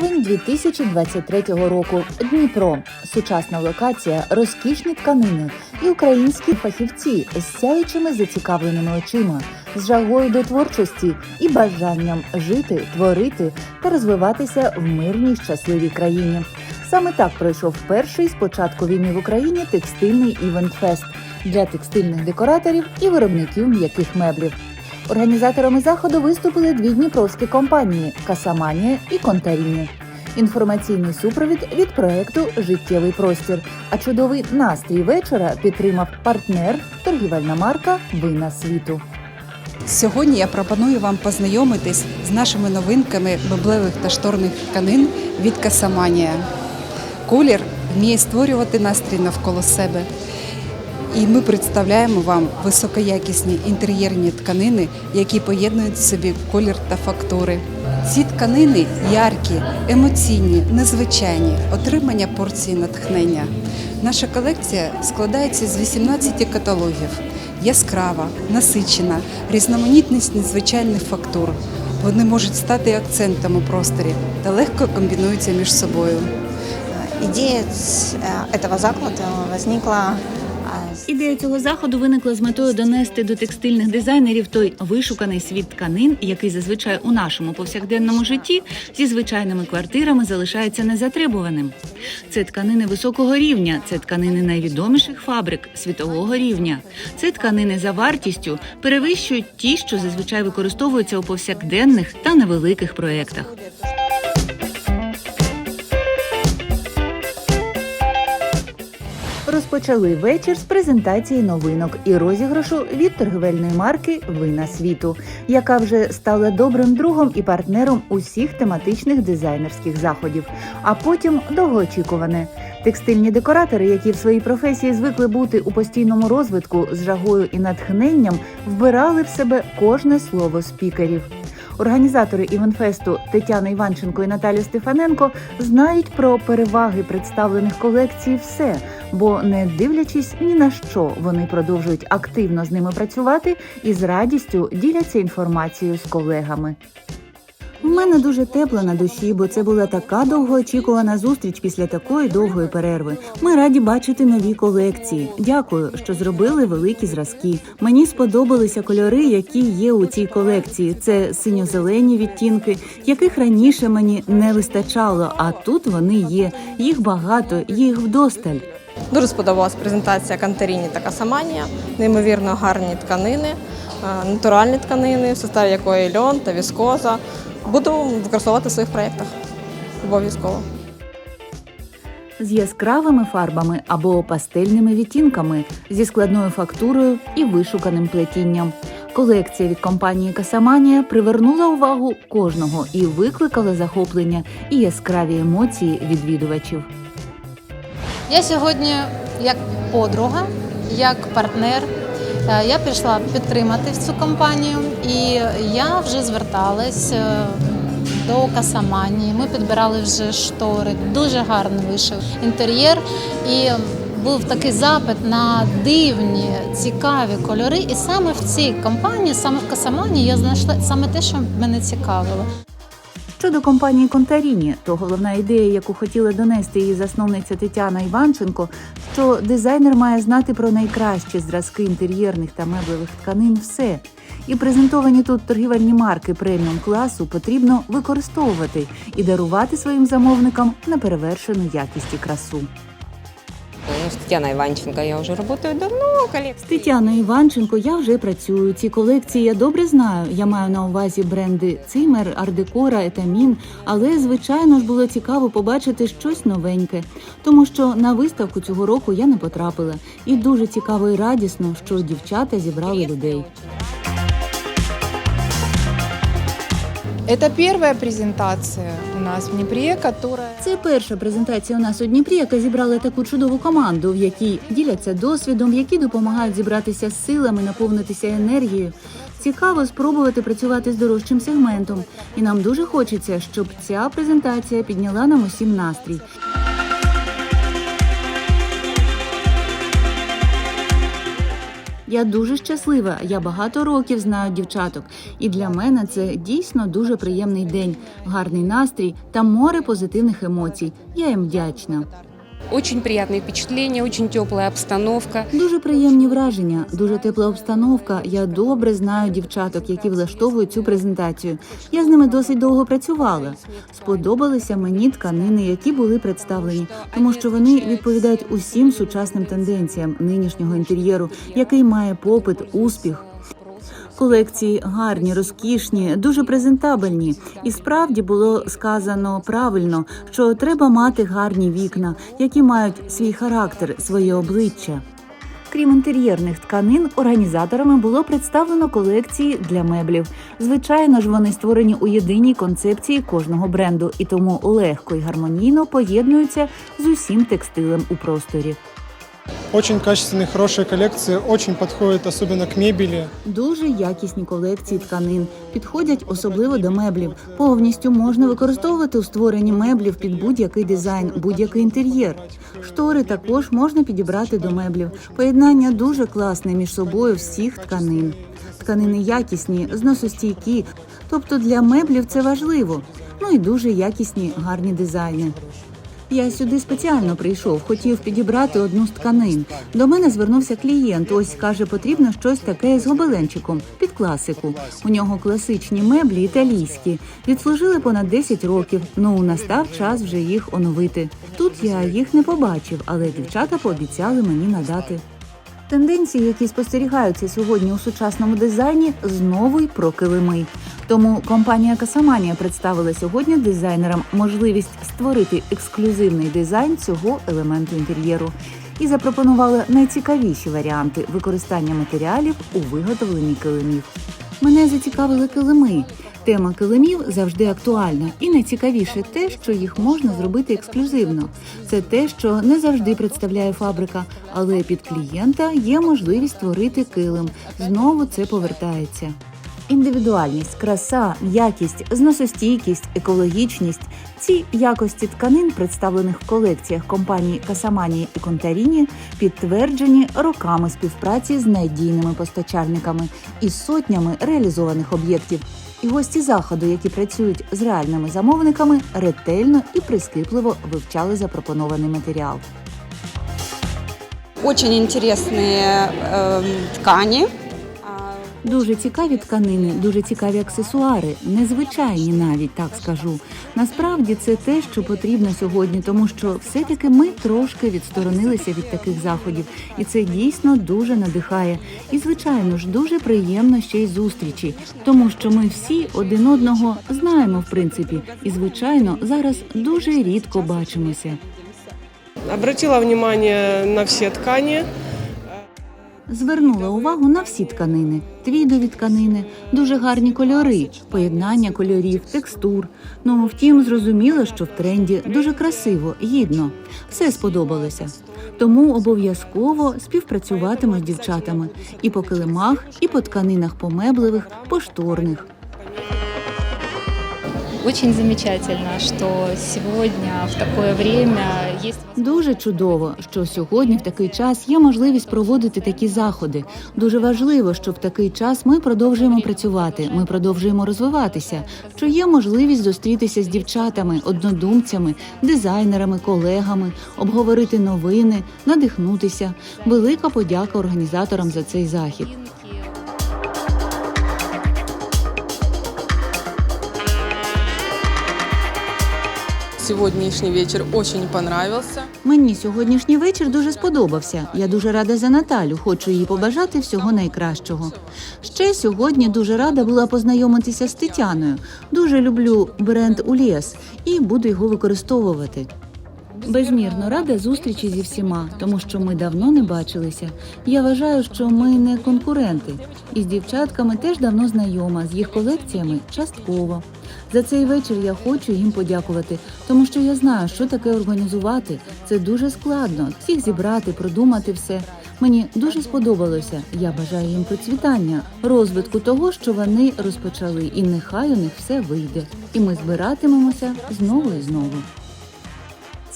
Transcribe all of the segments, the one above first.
2023 року. Дніпро, сучасна локація, розкішні тканини і українські фахівці з сяючими зацікавленими очима, з жагою до творчості і бажанням жити, творити та розвиватися в мирній щасливій країні. Саме так пройшов перший з початку війни в Україні текстильний івент-фест для текстильних декораторів і виробників м'яких меблів. Організаторами заходу виступили дві дніпровські компанії Касаманія і Контаріні. Інформаційний супровід від проекту Життєвий простір. А чудовий настрій вечора підтримав партнер, торгівельна марка Вина світу. Сьогодні я пропоную вам познайомитись з нашими новинками меблевих та шторних тканин від Касаманія. Колір вміє створювати настрій навколо себе. І ми представляємо вам високоякісні інтер'єрні тканини, які поєднують в собі колір та фактури. Ці тканини яркі, емоційні, незвичайні, отримання порції натхнення. Наша колекція складається з 18 каталогів. Яскрава, насичена, різноманітність незвичайних фактур. Вони можуть стати акцентом у просторі та легко комбінуються між собою. Идея ц- э, этого возникла Ідея цього заходу виникла з метою донести до текстильних дизайнерів той вишуканий світ тканин, який зазвичай у нашому повсякденному житті зі звичайними квартирами залишається незатребуваним. Це тканини високого рівня, це тканини найвідоміших фабрик світового рівня. Це тканини за вартістю перевищують ті, що зазвичай використовуються у повсякденних та невеликих проєктах. Розпочали вечір з презентації новинок і розіграшу від торгівельної марки Вина світу, яка вже стала добрим другом і партнером усіх тематичних дизайнерських заходів. А потім довгоочікуване. Текстильні декоратори, які в своїй професії звикли бути у постійному розвитку з жагою і натхненням, вбирали в себе кожне слово спікерів. Організатори івенфесту Тетяна Іванченко і Наталя Стефаненко знають про переваги представлених колекцій все, бо не дивлячись ні на що, вони продовжують активно з ними працювати і з радістю діляться інформацією з колегами. У мене дуже тепло на душі, бо це була така довгоочікувана зустріч після такої довгої перерви. Ми раді бачити нові колекції. Дякую, що зробили великі зразки. Мені сподобалися кольори, які є у цій колекції. Це синьо-зелені відтінки, яких раніше мені не вистачало. А тут вони є. Їх багато, їх вдосталь. Дуже сподобалась презентація Кантеріні та Касаманія, неймовірно гарні тканини, е, натуральні тканини, в составі якої льон та віскоза. Буду використовувати в своїх проєктах. Обов'язково. з яскравими фарбами або пастельними відтінками, зі складною фактурою і вишуканим плетінням. Колекція від компанії Касаманія привернула увагу кожного і викликала захоплення і яскраві емоції відвідувачів. Я сьогодні як подруга, як партнер. Е, Я прийшла підтримати цю компанію, і я вже зверталась е, до Касаманії. Ми підбирали вже штори, дуже гарно вийшов інтер'єр. І був такий запит на дивні, цікаві кольори. І саме в цій компанії, саме в Касаманії, я знайшла саме те, що мене цікавило. Щодо компанії Контаріні, то головна ідея, яку хотіла донести її засновниця Тетяна Іванченко, що дизайнер має знати про найкращі зразки інтер'єрних та меблевих тканин все. І презентовані тут торгівельні марки преміум класу потрібно використовувати і дарувати своїм замовникам на перевершену якість і красу. Ну, с Татьяной Иванченко я вже працюю давно. З Тетяною Іванченко я вже працюю. Ці колекції я добре знаю. Я маю на увазі бренди Цимер, Ардекора, Етамін. Але звичайно ж було цікаво побачити щось новеньке, тому що на виставку цього року я не потрапила. І дуже цікаво і радісно, що дівчата зібрали людей. Это первая презентация у нас в Дніпрі, которая... Це перша презентація у нас у Дніпрі, яка зібрала таку чудову команду, в якій діляться досвідом, які допомагають зібратися з силами, наповнитися енергією. Цікаво спробувати працювати з дорожчим сегментом, і нам дуже хочеться, щоб ця презентація підняла нам усім настрій. Я дуже щаслива. Я багато років знаю дівчаток, і для мене це дійсно дуже приємний день, гарний настрій та море позитивних емоцій. Я їм вдячна. Очень приятные впечатления, очень теплая обстановка. Дуже приємні враження, дуже тепла обстановка. Я добре знаю дівчаток, які влаштовують цю презентацію. Я з ними досить довго працювала. Сподобалися мені тканини, які були представлені, тому що вони відповідають усім сучасним тенденціям нинішнього інтер'єру, який має попит, успіх. Колекції гарні, розкішні, дуже презентабельні. І справді було сказано правильно, що треба мати гарні вікна, які мають свій характер, своє обличчя. Крім інтер'єрних тканин, організаторами було представлено колекції для меблів. Звичайно ж, вони створені у єдиній концепції кожного бренду і тому легко і гармонійно поєднуються з усім текстилем у просторі. Очень качественные, хорошие коллекции, очень подходят особенно к мебели. Дуже якісні колекції тканин підходять особливо до меблів. Повністю можна використовувати у створенні меблів під будь-який дизайн, будь-який інтер'єр. Штори також можна підібрати до меблів. Поєднання дуже класне між собою всіх тканин. Тканини якісні, зносостійкі, тобто для меблів це важливо. Ну і дуже якісні, гарні дизайни. Я сюди спеціально прийшов, хотів підібрати одну з тканин. До мене звернувся клієнт. Ось каже, потрібно щось таке з гобеленчиком під класику. У нього класичні меблі італійські. Відслужили понад 10 років. Ну настав час вже їх оновити. Тут я їх не побачив, але дівчата пообіцяли мені надати. Тенденції, які спостерігаються сьогодні у сучасному дизайні, знову й про килими. Тому компанія Касаманія представила сьогодні дизайнерам можливість створити ексклюзивний дизайн цього елементу інтер'єру і запропонувала найцікавіші варіанти використання матеріалів у виготовленні килимів. Мене зацікавили килими. Тема килимів завжди актуальна, і найцікавіше те, що їх можна зробити ексклюзивно. Це те, що не завжди представляє фабрика, але під клієнта є можливість створити килим. Знову це повертається. Індивідуальність, краса, якість, зносостійкість, екологічність ці якості тканин, представлених в колекціях компаній Касамані і Контаріні, підтверджені роками співпраці з надійними постачальниками і сотнями реалізованих об'єктів. І гості заходу, які працюють з реальними замовниками, ретельно і прискіпливо вивчали запропонований матеріал. Очень интересные эм, ткани. Дуже цікаві тканини, дуже цікаві аксесуари, незвичайні навіть так скажу. Насправді це те, що потрібно сьогодні, тому що все-таки ми трошки відсторонилися від таких заходів, і це дійсно дуже надихає. І звичайно ж дуже приємно ще й зустрічі, тому що ми всі один одного знаємо в принципі, і звичайно зараз дуже рідко бачимося. Обратила внимание на все ткани. Звернула увагу на всі тканини, твідові тканини, дуже гарні кольори, поєднання кольорів, текстур. Ну втім, зрозуміла, що в тренді дуже красиво, гідно. Все сподобалося. Тому обов'язково співпрацюватиму з дівчатами і по килимах, і по тканинах помеблевих, по шторних. Очень замечательно, что сегодня в такое время есть Дуже чудово, що сьогодні в такий час є можливість проводити такі заходи. Дуже важливо, що в такий час ми продовжуємо працювати, ми продовжуємо розвиватися. Що є можливість зустрітися з дівчатами, однодумцями, дизайнерами, колегами, обговорити новини, надихнутися. Велика подяка організаторам за цей захід. Сегодняшний вечер очень понравился. Мені сьогоднішній вечір дуже сподобався. Я дуже рада за Наталю. Хочу їй побажати всього найкращого. Ще сьогодні дуже рада була познайомитися з Тетяною. Дуже люблю бренд Уліс і буду його використовувати. Безмірно рада зустрічі зі всіма, тому що ми давно не бачилися. Я вважаю, що ми не конкуренти. І з дівчатками теж давно знайома, з їх колекціями частково. За цей вечір я хочу їм подякувати, тому що я знаю, що таке організувати. Це дуже складно. Всіх зібрати, продумати все. Мені дуже сподобалося. Я бажаю їм процвітання, розвитку того, що вони розпочали, і нехай у них все вийде. І ми збиратимемося знову і знову.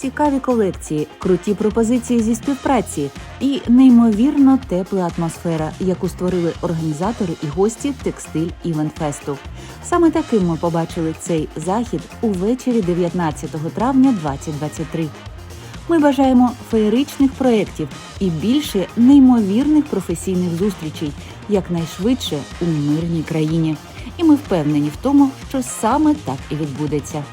Цікаві колекції, круті пропозиції зі співпраці і неймовірно тепла атмосфера, яку створили організатори і гості текстиль Івенфесту. Саме таким ми побачили цей захід увечері 19 травня 2023. Ми бажаємо феєричних проєктів і більше неймовірних професійних зустрічей якнайшвидше у мирній країні. І ми впевнені в тому, що саме так і відбудеться.